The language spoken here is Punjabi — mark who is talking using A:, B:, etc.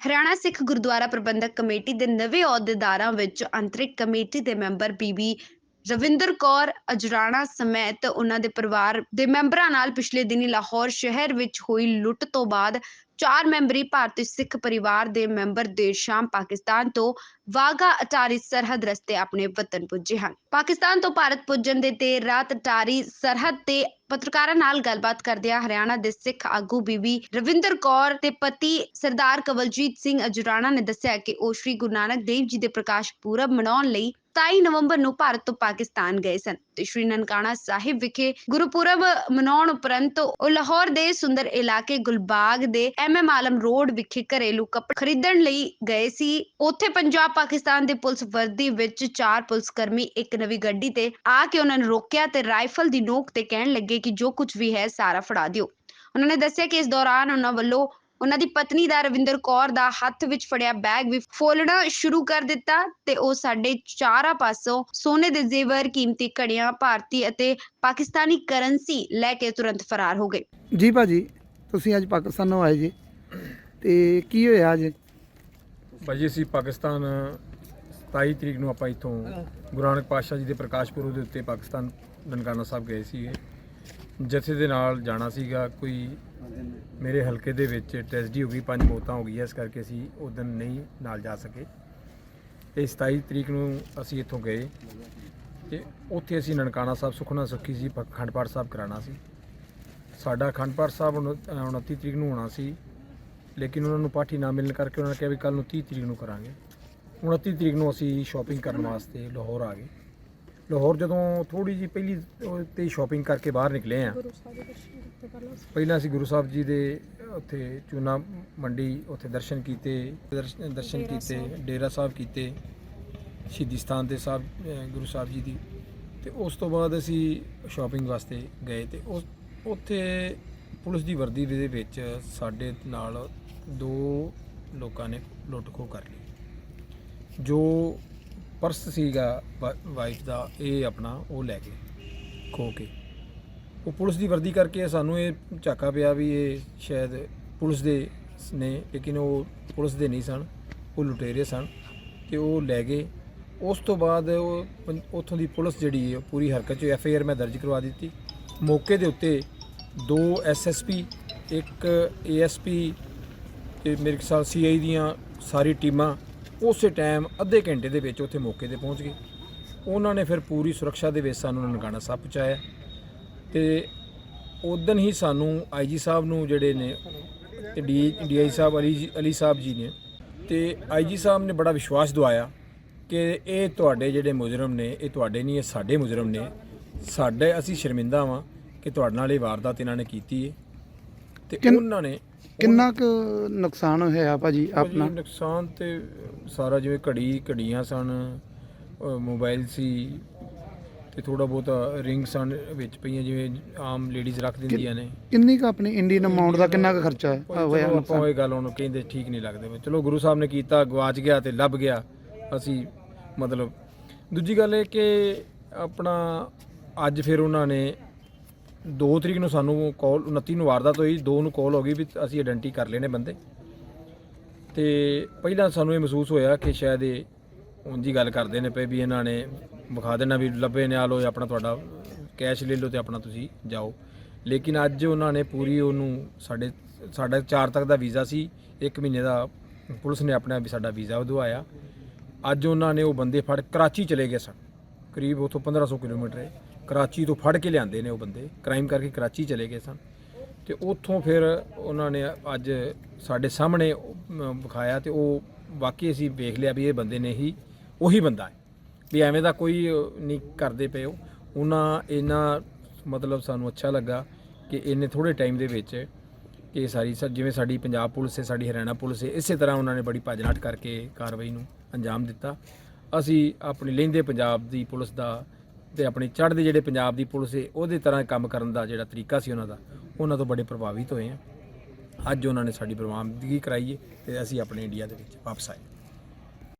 A: ਹਰਿਆਣਾ ਸਿੱਖ ਗੁਰਦੁਆਰਾ ਪ੍ਰਬੰਧਕ ਕਮੇਟੀ ਦੇ ਨਵੇਂ ਅਹੁਦੇਦਾਰਾਂ ਵਿੱਚ ਅੰਤਰਿਕ ਕਮੇਟੀ ਦੇ ਮੈਂਬਰ ਬੀਬੀ ਰਵਿੰਦਰ ਕੌਰ ਅਜਰਾਣਾ ਸਮੇਤ ਉਹਨਾਂ ਦੇ ਪਰਿਵਾਰ ਦੇ ਮੈਂਬਰਾਂ ਨਾਲ ਪਿਛਲੇ ਦਿਨੀ ਲਾਹੌਰ ਸ਼ਹਿਰ ਵਿੱਚ ਹੋਈ ਲੁੱਟ ਤੋਂ ਬਾਅਦ ਚਾਰ ਮੈਂਬਰੀ ਭਾਰਤੀ ਸਿੱਖ ਪਰਿਵਾਰ ਦੇ ਮੈਂਬਰ ਦੇਰ ਸ਼ਾਮ ਪਾਕਿਸਤਾਨ ਤੋਂ ਵਾਗਾ ਅਟਾਰੀ ਸਰਹੱਦ ਰਸਤੇ ਆਪਣੇ ਵਤਨ ਪੁੱਜੇ ਹਨ। ਪਾਕਿਸਤਾਨ ਤੋਂ ਭਾਰਤ ਪੁੱਜਣ ਦੇ ਤੇ ਰਾਤ ਅਟਾਰੀ ਸਰਹੱਦ ਤੇ ਪੱਤਰਕਾਰਾਂ ਨਾਲ ਗੱਲਬਾਤ ਕਰਦਿਆਂ ਹਰਿਆਣਾ ਦੇ ਸਿੱਖ ਆਗੂ ਬੀਬੀ ਰਵਿੰਦਰ ਕੌਰ ਤੇ ਪਤੀ ਸਰਦਾਰ ਕਵਲਜੀਤ ਸਿੰਘ ਅਜਰਾਣਾ ਨੇ ਦੱਸਿਆ ਕਿ ਉਹ ਸ੍ਰੀ ਗੁਰੂ ਨਾਨਕ ਦੇਵ ਜੀ ਦੇ ਪ੍ਰਕਾਸ਼ ਪੁਰਬ ਮਨਾਉਣ ਲਈ 27 ਨਵੰਬਰ ਨੂੰ ਭਾਰਤ ਤੋਂ ਪਾਕਿਸਤਾਨ ਗਏ ਸਨ ਤੇ ਸ਼੍ਰੀ ਨਨਕਾਣਾ ਸਾਹਿਬ ਵਿਖੇ ਗੁਰਪੁਰਬ ਮਨਾਉਣ ਉਪਰੰਤ ਉਹ ਲਾਹੌਰ ਦੇ ਸੁੰਦਰ ਇਲਾਕੇ ਗੁਲਬਾਗ ਦੇ ਐਮਐਮ ਆਲਮ ਰੋਡ ਵਿਖੇ ਘਰੇਲੂ ਕੱਪੜੇ ਖਰੀਦਣ ਲਈ ਗਏ ਸੀ। ਉੱਥੇ ਪੰਜਾਬ ਪਾਕਿਸਤਾਨ ਦੇ ਪੁਲਿਸ ਵਰਦੀ ਵਿੱਚ ਚਾਰ ਪੁਲਿਸ ਕਰਮੀ ਇੱਕ ਨਵੀਂ ਗੱਡੀ ਤੇ ਆ ਕੇ ਉਹਨਾਂ ਨੂੰ ਰੋਕਿਆ ਤੇ ਰਾਈਫਲ ਦੀ ਨੋਕ ਤੇ ਕਹਿਣ ਲੱਗੇ ਕਿ ਜੋ ਕੁਝ ਵੀ ਹੈ ਸਾਰਾ ਫੜਾ ਦਿਓ। ਉਹਨਾਂ ਨੇ ਦੱਸਿਆ ਕਿ ਇਸ ਦੌਰਾਨ ਉਹਨਾਂ ਵੱਲੋਂ ਉਹਨਾਂ ਦੀ ਪਤਨੀ ਦਾ ਰਵਿੰਦਰ ਕੌਰ ਦਾ ਹੱਥ ਵਿੱਚ ਫੜਿਆ ਬੈਗ ਵੀ ਫੋਲਣਾ ਸ਼ੁਰੂ ਕਰ ਦਿੱਤਾ ਤੇ ਉਹ ਸਾਡੇ ਚਾਰਾਂ ਪਾਸੋਂ ਸੋਨੇ ਦੇ ਜ਼ੇਵਰ ਕੀਮਤੀ ਘੜੀਆਂ ਭਾਰਤੀ ਅਤੇ ਪਾਕਿਸਤਾਨੀ ਕਰੰਸੀ ਲੈ ਕੇ ਤੁਰੰਤ ਫਰਾਰ ਹੋ ਗਏ।
B: ਜੀ ਭਾਜੀ ਤੁਸੀਂ ਅੱਜ ਪਾਕਿਸਤਾਨੋਂ ਆਏ ਜੀ ਤੇ ਕੀ ਹੋਇਆ ਅੱਜ?
C: ਭਾਜੀ ਅਸੀਂ ਪਾਕਿਸਤਾਨ 27 ਤਰੀਕ ਨੂੰ ਆਪਾਂ ਇੱਥੋਂ ਗੁਰੂ ਨਾਨਕ ਪਾਤਸ਼ਾਹ ਜੀ ਦੇ ਪ੍ਰਕਾਸ਼ ਪੁਰਬ ਦੇ ਉੱਤੇ ਪਾਕਿਸਤਾਨ ਨਨਕਾਣਾ ਸਾਹਿਬ ਗਏ ਸੀਗੇ। ਜਥੇ ਦੇ ਨਾਲ ਜਾਣਾ ਸੀਗਾ ਕੋਈ ਮੇਰੇ ਹਲਕੇ ਦੇ ਵਿੱਚ ਟ੍ਰੈਜਡੀ ਹੋ ਗਈ ਪੰਜ ਮੌਤਾਂ ਹੋ ਗਈਆਂ ਇਸ ਕਰਕੇ ਅਸੀਂ ਉਸ ਦਿਨ ਨਹੀਂ ਨਾਲ ਜਾ ਸਕੇ। ਤੇ 27 ਤਰੀਕ ਨੂੰ ਅਸੀਂ ਇੱਥੋਂ ਗਏ ਤੇ ਉੱਥੇ ਅਸੀਂ ਨਨਕਾਣਾ ਸਾਹਿਬ ਸੁਖਨਾ ਸੁੱਖੀ ਸੀ ਪ- ਅਖੰਡ ਪਾਠ ਸਾਹਿਬ ਕਰਾਉਣਾ ਸੀ। ਸਾਡਾ ਅਖੰਡ ਪਾਠ ਸਾਹਿਬ ਉਨ- ਅ, 29 ਤਰੀਕ ਨੂੰ ਹੋਣਾ ਸੀ ਲੇਕਿਨ ਉਹਨਾਂ ਨੂੰ ਪਾਠੀ ਨਾ ਮਿਲਣ ਕਰਕੇ ਉਹਨਾਂ ਨੇ ਕਿਹਾ ਵੀ ਕੱਲ ਨੂੰ 30 ਤਰੀਕ ਨੂੰ ਕਰਾਂਗੇ। 29 ਤਰੀਕ ਨੂੰ ਅਸੀਂ ਸ਼ਾਪਿੰਗ ਕਰਨ ਵਾਸਤੇ ਲਾਹੌਰ ਆ ਗਏ। ਲਾਹੌਰ ਜਦੋਂ ਥੋੜੀ ਜੀ ਪਹਿਲੀ ਤੇ ਸ਼ਾਪਿੰਗ ਕਰਕੇ ਬਾਹਰ ਨਿਕਲੇ ਆ ਪਹਿਲਾਂ ਅਸੀਂ ਗੁਰੂ ਸਾਹਿਬ ਜੀ ਦੇ ਉੱਥੇ ਚੂਨਾ ਮੰਡੀ ਉੱਥੇ ਦਰਸ਼ਨ ਕੀਤੇ ਦਰਸ਼ਨ ਦਰਸ਼ਨ ਕੀਤੇ ਡੇਰਾ ਸਾਹਿਬ ਕੀਤੇ ਸ਼ਹੀਦੀ ਸਥਾਨ ਦੇ ਸਾਹਿਬ ਅਹ ਗੁਰੂ ਸਾਹਿਬ ਜੀ ਦੀ। ਤੇ ਉਸ ਤੋਂ ਬਾਅਦ ਅਸੀਂ ਸ਼ਾਪਿੰਗ ਵਾਸਤੇ ਗਏ ਤੇ ਉਸ ਉੱਥੇ ਪੁਲਿਸ ਦੀ ਵਰਦੀ ਦੇ ਵਿੱਚ ਸਾਡੇ ਨਾਲ ਦੋ ਲੋਕਾਂ ਨੇ ਲੁੱਟ ਖੋਹ ਕਰ ਲਈ। ਜੋ ਪਰਸ ਸੀਗਾ ਵਾਈਫ ਦਾ ਇਹ ਆਪਣਾ ਉਹ ਲੈ ਗਏ ਖੋ ਕੇ। ਉਹ ਪੁਲਿਸ ਦੀ ਵਰਦੀ ਕਰਕੇ ਸਾਨੂੰ ਇਹ ਝਾਕਾ ਪਿਆ ਵੀ ਇਹ ਸ਼ਾਇਦ ਪੁਲਿਸ ਦੇ ਨੇ, ਲੇਕਿਨ ਉਹ ਪੁਲਿਸ ਦੇ ਨਹੀਂ ਸਨ, ਉਹ ਲੁਟੇਰੇ ਸਨ ਤੇ ਉਹ ਲੈ ਗਏ। ਉਸ ਤੋਂ ਬਾਅਦ ਉਹ ਪੰ- ਉੱਥੋਂ ਦੀ ਪੁਲਿਸ ਜਿਹੜੀ ਹੈ, ਉਹ ਪੂਰੀ ਹਰਕਤ 'ਚ ਐਫ ਆਈ ਆਰ ਮੈਂ ਦਰਜ ਕਰਵਾ ਦਿੱਤੀ। ਮੌਕੇ ਦੇ ਉੱਤੇ ਦੋ ਐਸ ਐਸ ਪੀ ਇੱਕ ਏ ਐਸ ਪੀ ਤੇ ਮੇਰੇ ਖਿਆਲ ਸੀ ਆਈ ਦੀਆਂ ਸਾਰੀ ਟੀਮਾਂ ਉਸੇ ਟਾਈਮ ਅੱਧੇ ਘੰਟੇ ਦੇ ਵਿੱਚ ਉੱਥੇ ਮੌਕੇ ਤੇ ਪਹੁੰਚ ਗਏ। ਉਹਨਾਂ ਨੇ ਫਿਰ ਪੂਰੀ ਸੁਰੱਖਿਆ ਦੇ ਵਿੱਚ ਸਾਨੂੰ ਨਨਕਾਣਾ ਸਾਹਿਬ ਪਹੁੰਚਾਇਆ। ਤੇ ਉਦੋਂ ਹੀ ਸਾਨੂੰ ਆਈਜੀ ਸਾਹਿਬ ਨੂੰ ਜਿਹੜੇ ਨੇ ਤੇ ਡੀ ਡੀਆਈ ਸਾਹਿਬ ਅਲੀ ਅਲੀ ਸਾਹਿਬ ਜੀ ਨੇ ਤੇ ਆਈਜੀ ਸਾਹਿਬ ਨੇ ਬੜਾ ਵਿਸ਼ਵਾਸ ਦਿਵਾਇਆ ਕਿ ਇਹ ਤੁਹਾਡੇ ਜਿਹੜੇ ਮੁਜਰਮ ਨੇ ਇਹ ਤੁਹਾਡੇ ਨਹੀਂ ਇਹ ਸਾਡੇ ਮੁਜਰਮ ਨੇ। ਸਾਡੇ ਅਸੀਂ ਸ਼ਰਮਿੰਦਾ ਵਾਂ ਕਿ ਤੁਹਾਡੇ ਨਾਲ ਇਹ ਵਾਰਦਾਤ ਇਹਨਾਂ ਨੇ ਕੀਤੀ ਹੈ ਤੇ ਉਹਨਾਂ ਨੇ
B: ਕਿੰਨਾ ਕੁ ਨੁਕਸਾਨ ਹੋਇਆ ਭਾਜੀ ਆਪਣਾ?
C: ਨੁਕਸਾਨ ਤੇ ਸਾਰਾ ਜਿਵੇਂ ਘੜੀ ਘੜੀਆਂ ਸਨ ਮੋਬਾਈਲ ਸੀ ਤੇ ਥੋੜਾ ਬਹੁਤਾ ਰਿੰਗ ਸਨ ਵਿੱਚ ਪਈਆਂ ਜਿਵੇਂ ਆਮ ਲੇਡੀਜ਼ ਰੱਖ ਦਿੰਦੀਆਂ ਨੇ।
B: ਕਿੰਨੀ ਕੁ ਆਪਣੀ ਇੰਡੀਅਨ ਅਮਾਉਂਟ ਦਾ ਕਿੰਨਾ ਕੁ ਖਰਚਾ ਹੋਇਆ
C: ਚਲੋ ਆਪਾਂ ਇਹ ਗੱਲ ਉਹਨੂੰ ਕਹਿੰਦੇ ਠੀਕ ਨਹੀਂ ਲੱਗਦੇ ਵੀ। ਚਲੋ ਗੁਰੂ ਸਾਹਿਬ ਨੇ ਕੀਤਾ ਗਵਾਚ ਗਿਆ ਤੇ ਲੱਭ ਗਿਆ। ਅਸੀਂ ਮਤਲਬ ਦੂਜੀ ਗੱਲ ਇਹ ਕਿ ਆਪਣਾ ਅੱਜ ਫਿਰ ਉਹਨਾਂ ਨੇ 2 ਤਰੀਕ ਨੂੰ ਸਾਨੂੰ ਕਾਲ 29 ਨੂੰ ਵਾਰਦਾਤ ਹੋਈ 2 ਨੂੰ ਕਾਲ ਹੋ ਗਈ ਵੀ ਅਸੀਂ ਆਇਡੈਂਟੀ ਕਰ ਲਏ ਨੇ ਬੰਦੇ। ਤੇ ਪਹਿਲਾਂ ਸਾਨੂੰ ਇਹ ਮਹਿਸੂਸ ਹੋਇਆ ਕਿ ਸ਼ਾਇਦ ਇਹ ਉਂਝ ਹੀ ਗੱਲ ਕਰਦੇ ਨੇ ਪਏ ਵੀ ਇਹਨਾਂ ਨੇ ਵਿਖਾ ਦੇਣਾ ਵੀ ਲੱਭੇ ਨੇ ਆ ਲੋ ਆਪਣਾ ਤੁਹਾਡਾ ਕੈਸ਼ ਲੈ ਲਓ ਤੇ ਆਪਣਾ ਤੁਸੀਂ ਜਾਓ। ਲੇਕਿਨ ਅੱਜ ਉਹਨਾਂ ਨੇ ਪੂਰੀ ਉਹਨੂੰ ਸਾਡੇ, ਸਾਡਾ 4 ਤੱਕ ਦਾ ਵੀਜ਼ਾ ਸੀ 1 ਮਹੀਨੇ ਦਾ ਪੁਲਿਸ ਨੇ ਆਪਣਾ ਵੀ ਸਾਡਾ ਵੀਜ਼ਾ ਵਧਵਾਇਆ। ਅੱਜ ਉਹਨਾਂ ਨੇ ਉਹ ਬੰਦੇ ਫੜ, ਕਰਾਚੀ ਚਲੇ ਗਏ ਸਨ। ਕਰੀਬ ਉਥੋਂ 1500 ਕਿਲੋਮੀਟਰ ਹੈ। ਕਰਾਚੀ ਤੋਂ ਫੜ ਕੇ ਲਿਆਂਦੇ ਨੇ ਉਹ ਬੰਦੇ ਕ੍ਰਾਈਮ ਕਰਕੇ ਕਰਾਚੀ ਚਲੇ ਗਏ ਸਨ। ਤੇ ਉੱਥੋਂ ਫਿਰ ਉਹਨਾਂ ਨੇ ਅੱਜ ਸਾਡੇ ਸਾਹਮਣੇ ਵਿਖਾਇਆ ਤੇ ਉਹ ਵਾਕਈ ਅਸੀਂ ਵੇਖ ਲਿਆ ਵੀ ਇਹ ਬੰਦੇ ਨੇ ਹੀ ਉਹੀ ਬੰਦਾ ਹੈ। ਵੀ ਐਵੇਂ ਦਾ ਕੋਈ ਨਹੀਂ ਕਰਦੇ ਪਏ ਉਹ। ਉਹਨਾਂ ਇਹਨਾਂ ਮਤਲਬ ਸਾਨੂੰ ਅੱਛਾ ਲੱਗਾ ਕਿ ਇਹਨੇ ਥੋੜੇ ਟਾਈਮ ਦੇ ਵਿੱਚ ਕਿ ਇਹ ਸਾਰੀ ਸਰ ਜਿਵੇਂ ਸਾਡੀ ਪੰਜਾਬ ਪੁਲਿਸ ਹੈ, ਸਾਡੀ ਹਰਿਆਣਾ ਪੁਲਿਸ ਹੈ, ਇਸੇ ਤਰ੍ਹਾਂ ਉਹਨਾਂ ਨੇ ਬੜੀ ਭੱਜ ਕਰਕੇ ਕਾਰਵਾਈ ਨੂੰ ਅੰਜਾਮ ਦਿੱਤਾ। ਅਸੀਂ ਆਪਣੀ ਲਹਿੰਦੇ ਪੰਜਾਬ ਦੀ ਪੁਲਿਸ ਦਾ ਤੇ ਆਪਣੀ ਚੜ੍ਹਦੇ ਜਿਹੜੇ ਪੰਜਾਬ ਦੀ ਪੁਲਿਸ ਹੈ, ਉਹਦੇ ਤਰ੍ਹਾਂ ਕੰਮ ਕਰਨ ਦਾ ਜਿਹੜਾ ਤਰੀਕਾ ਸੀ ਉਹਨਾਂ ਦਾ, ਉਹਨਾਂ ਤੋਂ ਬੜੇ ਪ੍ਰਭਾਵਿਤ ਹੋਏ ਆ ਅੱਜ ਉਹਨਾਂ ਨੇ ਸਾਡੀ ਬਰਮਾਮਦਗੀ ਕਰਾਈ ਹੈ ਤੇ ਅਸੀਂ ਆਪਣੇ ਇੰਡੀਆ ਦੇ ਵਿੱਚ ਵਾਪਸ ਆਏ